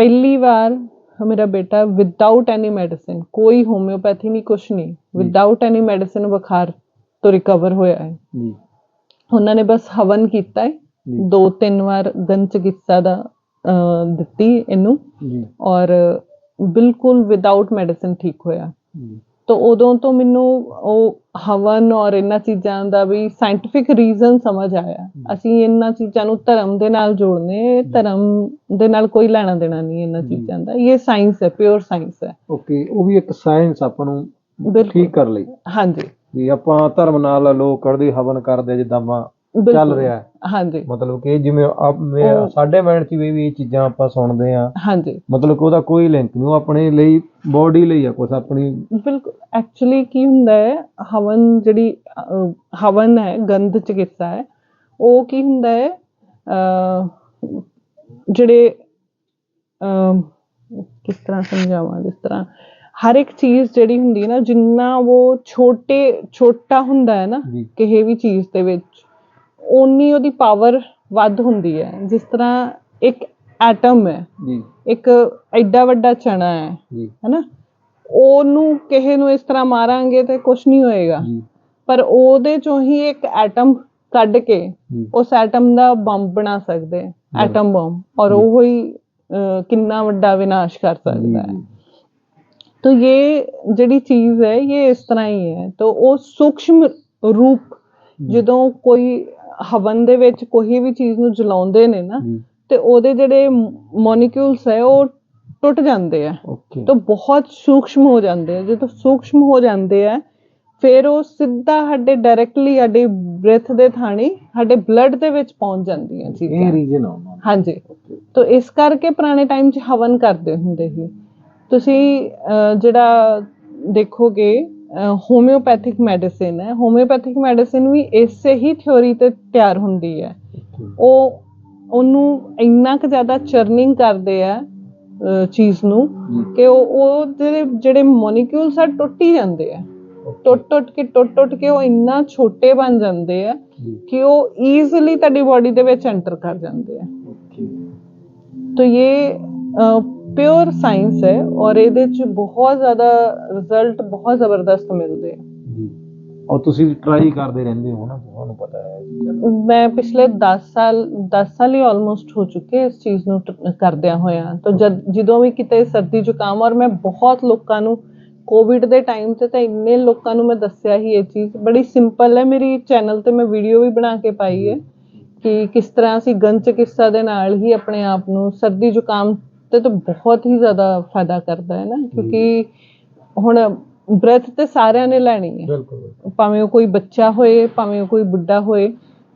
ਪਹਿਲੀ ਵਾਰ ਮੇਰਾ ਬੇਟਾ ਵਿਦਆਊਟ ਐਨੀ ਮੈਡੀਸਿਨ ਕੋਈ ਹੋਮਿਓਪੈਥੀ ਨਹੀਂ ਕੁਛ ਨਹੀਂ ਵਿਦਆਊਟ ਐਨੀ ਮੈਡੀਸਿਨ ਬੁਖਾਰ ਤੋਂ ਰਿਕਵਰ ਹੋਇਆ ਹੈ। ਜੀ। ਉਹਨਾਂ ਨੇ ਬਸ ਹਵਨ ਕੀਤਾ ਹੈ। ਦੋ ਤਿੰਨ ਵਾਰ ਗਨ ਚਿਕਿਤਸਾ ਦਾ ਦਿੱਤੀ ਇਹਨੂੰ। ਜੀ। ਔਰ ਬਿਲਕੁਲ ਵਿਦਆਊਟ ਮੈਡੀਸਿਨ ਠੀਕ ਹੋਇਆ। ਤਾਂ ਉਦੋਂ ਤੋਂ ਮੈਨੂੰ ਉਹ ਹਵਨ ਔਰ ਇਹਨਾਂ ਚੀਜ਼ਾਂ ਦਾ ਵੀ ਸਾਇੰਟਿਫਿਕ ਰੀਜ਼ਨ ਸਮਝ ਆਇਆ। ਅਸੀਂ ਇਹਨਾਂ ਚੀਜ਼ਾਂ ਨੂੰ ਧਰਮ ਦੇ ਨਾਲ ਜੋੜਨੇ ਧਰਮ ਦੇ ਨਾਲ ਕੋਈ ਲੈਣਾ ਦੇਣਾ ਨਹੀਂ ਇਹਨਾਂ ਚੀਜ਼ਾਂ ਦਾ। ਇਹ ਸਾਇੰਸ ਹੈ ਪਿਓਰ ਸਾਇੰਸ ਹੈ। ਓਕੇ ਉਹ ਵੀ ਇੱਕ ਸਾਇੰਸ ਆਪਾਂ ਨੂੰ ਠੀਕ ਕਰ ਲਈ। ਹਾਂਜੀ। ਵੀ ਆਪਾਂ ਧਰਮ ਨਾਲ ਲੋਕ ਕਰਦੇ ਹਵਨ ਕਰਦੇ ਜਿੱਦਾਂ ਆਪਾਂ ਚੱਲ। ਰਿਹਾ ਹੈ। ਹਾਂਜੀ। ਮਤਲਬ ਕਿ ਜਿਵੇਂ ਆਪ- ਮੈਂ- ਉਹ- ਸਾਡੇ ਮਾਈਂਡ 'ਚ ਵੀ ਵੀ ਇਹ ਚੀਜ਼ਾਂ ਆਪਾਂ ਸੁਣਦੇ ਆ ਹਾਂਜੀ। ਮਤਲਬ ਕਿ ਉਹਦਾ ਕੋਈ ਲਿੰਕ ਨਹੀਂ ਉਹ ਆਪਣੇ ਲਈ ਬੋਡੀ ਲਈ ਆ ਕੁਛ ਆਪਣੀ ਬਿਲਕੁਲ। ਐਕਚੁਅਲੀ ਕੀ ਹੁੰਦਾ ਹੈ ਹਵਨ ਜਿਹੜੀ ਅਹ, ਹਵਨ ਹੈ ਗੰਧ ਚਿਕਿਤਸਾ ਹੈ ਉਹ ਕੀ ਹੁੰਦਾ ਹੈ ਅਹ, ਜਿਹੜੇ ਅਹ, ਕਿਸ ਤਰ੍ਹਾਂ ਸਮਝਾਵਾਂ ਜਿਸ ਤਰ੍ਹਾਂ ਹਰ ਇੱਕ ਚੀਜ਼ ਜਿਹੜੀ ਹੁੰਦੀ ਹੈ ਨਾ ਜਿੰਨਾ ਉਹ ਛੋਟੇ ਛੋਟਾ ਹੁੰਦਾ ਹੈ ਨਾ ਜੀ। ਕਿਸੇ ਵੀ ਚੀਜ਼ ਦੇ ਵਿੱਚ ਓਨੀ ਉਹਦੀ ਪਾਵਰ ਵੱਧ ਹੁੰਦੀ ਹੈ। ਜਿਸ ਤਰ੍ਹਾਂ ਇੱਕ ਐਟਮ ਹੈ ਜੀ। ਇੱਕ ਐਡਾ ਵੱਡਾ ਚਣਾ ਹੈ ਜੀ। ਹੈਨਾ? ਉਹਨੂੰ ਕਿਸੇ ਨੂੰ ਇਸ ਤਰ੍ਹਾਂ ਮਾਰਾਂਗੇ ਤੇ ਕੁਝ ਨਹੀਂ ਹੋਏਗਾ। ਪਰ ਉਹਦੇ ਚੋਂ ਹੀ ਇੱਕ ਐਟਮ ਕੱਢ ਕੇ ਉਸ ਐਟਮ ਦਾ ਬੰਬ ਬਣਾ ਸਕਦੇ ਐਟਮ ਬੰਬ ਔਰ ਉਹ ਹੀ ਕਿੰਨਾ ਵੱਡਾ ਵਿਨਾਸ਼ ਕਰ ਸਕਦਾ ਹੈ। तो ये ਜਿਹੜੀ ਚੀਜ਼ ਹੈ ਇਹ ਇਸ ਤਰ੍ਹਾਂ ਹੀ ਹੈ। ਤਾਂ ਉਹ ਸੂਖਸ਼ਮ ਰੂਪ ਜਦੋਂ ਕੋਈ ਹਵਨ ਦੇ ਵਿੱਚ ਕੋਈ ਵੀ ਚੀਜ਼ ਨੂੰ ਜਲਾਉਂਦੇ ਨੇ ਨਾ ਤੇ ਉਹਦੇ ਜਿਹੜੇ ਮੋਲੀਕਿਊਲਸ ਹੈ ਉਹ ਟੁੱਟ ਜਾਂਦੇ ਆ। ਤਾਂ ਬਹੁਤ ਸੂਖਸ਼ਮ ਹੋ ਜਾਂਦੇ ਆ। ਜਦੋਂ ਸੂਖਸ਼ਮ ਹੋ ਜਾਂਦੇ ਆ ਫਿਰ ਉਹ ਸਿੱਧਾ ਸਾਡੇ ਡਾਇਰੈਕਟਲੀ ਸਾਡੇ ਬ੍ਰੈਥ ਦੇ ਥਾਣੀ ਸਾਡੇ ਬਲੱਡ ਦੇ ਵਿੱਚ ਪਹੁੰਚ ਜਾਂਦੀਆਂ ਇਹ ਚੀਜ਼ਾਂ। ਰੀਜਨ ਆ। ਹਾਂਜੀ। ਤਾਂ ਇਸ ਕਰਕੇ ਪੁਰਾਣੇ ਟਾਈਮ 'ਚ ਹਵਨ ਕਰਦੇ ਹੁੰਦੇ ਸੀ। ਤੁਸੀਂ ਜਿਹੜਾ ਦੇਖੋਗੇ ਹੋਮਿਓਪੈਥਿਕ ਮੈਡੀਸਿਨ ਹੈ। ਹੋਮਿਓਪੈਥਿਕ ਮੈਡੀਸਿਨ ਵੀ ਇਸੇ ਹੀ ਥਿਉਰੀ ਤੇ ਤਿਆਰ ਹੁੰਦੀ ਹੈ। ਉਹ ਉਹਨੂੰ ਇੰਨਾ ਕੁ ਜ਼ਿਆਦਾ ਚਰਨਿੰਗ ਕਰਦੇ ਆ ਚੀਜ਼ ਨੂੰ ਕਿ ਉਹ ਉਹ ਜਿਹੜੇ ਮੋਲੀਕਿਊਲਸ ਆ ਟੁੱਟ ਹੀ ਜਾਂਦੇ ਆ। ਟੁੱਟ ਟੁੱਟ ਕੇ ਟੁੱਟ ਟੁੱਟ ਕੇ ਉਹ ਇੰਨਾ ਛੋਟੇ ਬਣ ਜਾਂਦੇ ਆ ਕਿ ਉਹ ਈਜ਼ੀਲੀ ਤੁਹਾਡੀ ਬਾਡੀ ਦੇ ਵਿੱਚ ਐਂਟਰ ਕਰ ਜਾਂਦੇ ਆ। ਓਕੇ। तो ਪਿਓਰ ਸਾਇੰਸ ਹੈ ਔਰ ਇਹਦੇ ਚ ਬਹੁਤ ਜ਼ਿਆਦਾ ਰਿਜ਼ਲਟ ਬਹੁਤ ਜ਼ਬਰਦਸਤ ਮਿਲਦੇ ਆ। ਔਰ ਤੁਸੀਂ ਟਰਾਈ ਕਰਦੇ ਰਹਿੰਦੇ ਹੋ ਨਾ ਤੁਹਾਨੂੰ ਪਤਾ ਹੈ ਮੈਂ ਪਿਛਲੇ 10 ਸਾਲ 10 ਸਾਲ ਹੀ ਆਲਮੋਸਟ ਹੋ ਚੁੱਕੇ ਇਸ ਚੀਜ਼ ਨੂੰ ਕਰਦਿਆਂ ਹੋਇਆ। ਤਾਂ ਜਦ ਜਦੋਂ ਵੀ ਕਿਤੇ ਸਰਦੀ ਜ਼ੁਕਾਮ ਔਰ ਮੈਂ ਬਹੁਤ ਲੋਕਾਂ ਨੂੰ ਕੋਵਿਡ ਦੇ ਟਾਈਮ ਤੇ ਤਾਂ ਇੰਨੇ ਲੋਕਾਂ ਨੂੰ ਮੈਂ ਦੱਸਿਆ ਹੀ ਇਹ ਚੀਜ਼। ਬੜੀ ਸਿੰਪਲ ਹੈ ਮੇਰੀ ਚੈਨਲ ਤੇ ਮੈਂ ਵੀਡੀਓ ਵੀ ਬਣਾ ਕੇ ਪਾਈ ਹੈ ਕਿ ਕਿਸ ਤਰ੍ਹਾਂ ਅਸੀਂ ਗੰਚ ਕਿਸਾ ਦੇ ਨਾਲ ਹੀ ਆਪਣੇ ਆਪ ਨੂੰ ਸਰਦੀ ਜ਼ੁਕਾਮ ਤੇ ਤਾਂ ਬਹੁਤ ਹੀ ਜ਼ਿਆਦਾ ਫਾਇਦਾ ਕਰਦਾ ਹੈ ਨਾ ਕਿਉਂਕਿ ਹੁਣ ਬ੍ਰੈਥ ਤੇ ਸਾਰਿਆਂ ਨੇ ਲੈਣੀ ਹੈ। ਬਿਲਕੁਲ ਭਾਵੇਂ ਉਹ ਕੋਈ ਬੱਚਾ ਹੋਏ ਭਾਵੇਂ ਉਹ ਕੋਈ ਬੁੱਢਾ ਹੋਏ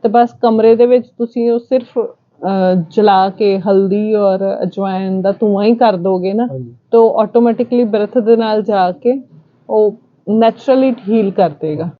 ਤੇ ਬਸ ਕਮਰੇ ਦੇ ਵਿੱਚ ਤੁਸੀਂ ਉਹ ਸਿਰਫ ਜਲਾ ਕੇ ਹਲਦੀ ਔਰ ਅਜਵਾਇਨ ਦਾ ਧੂੰਆਂ ਹੀ ਕਰ ਦੋਗੇ ਨਾ ਤਾਂ ਆਟੋਮੈਟਿਕਲੀ ਬ੍ਰੈਥ ਦੇ ਨਾਲ ਜਾ ਕੇ ਉਹ ਨੈਚੁਰਲੀ ਹੀਲ ਕਰ ਦੇਗਾ।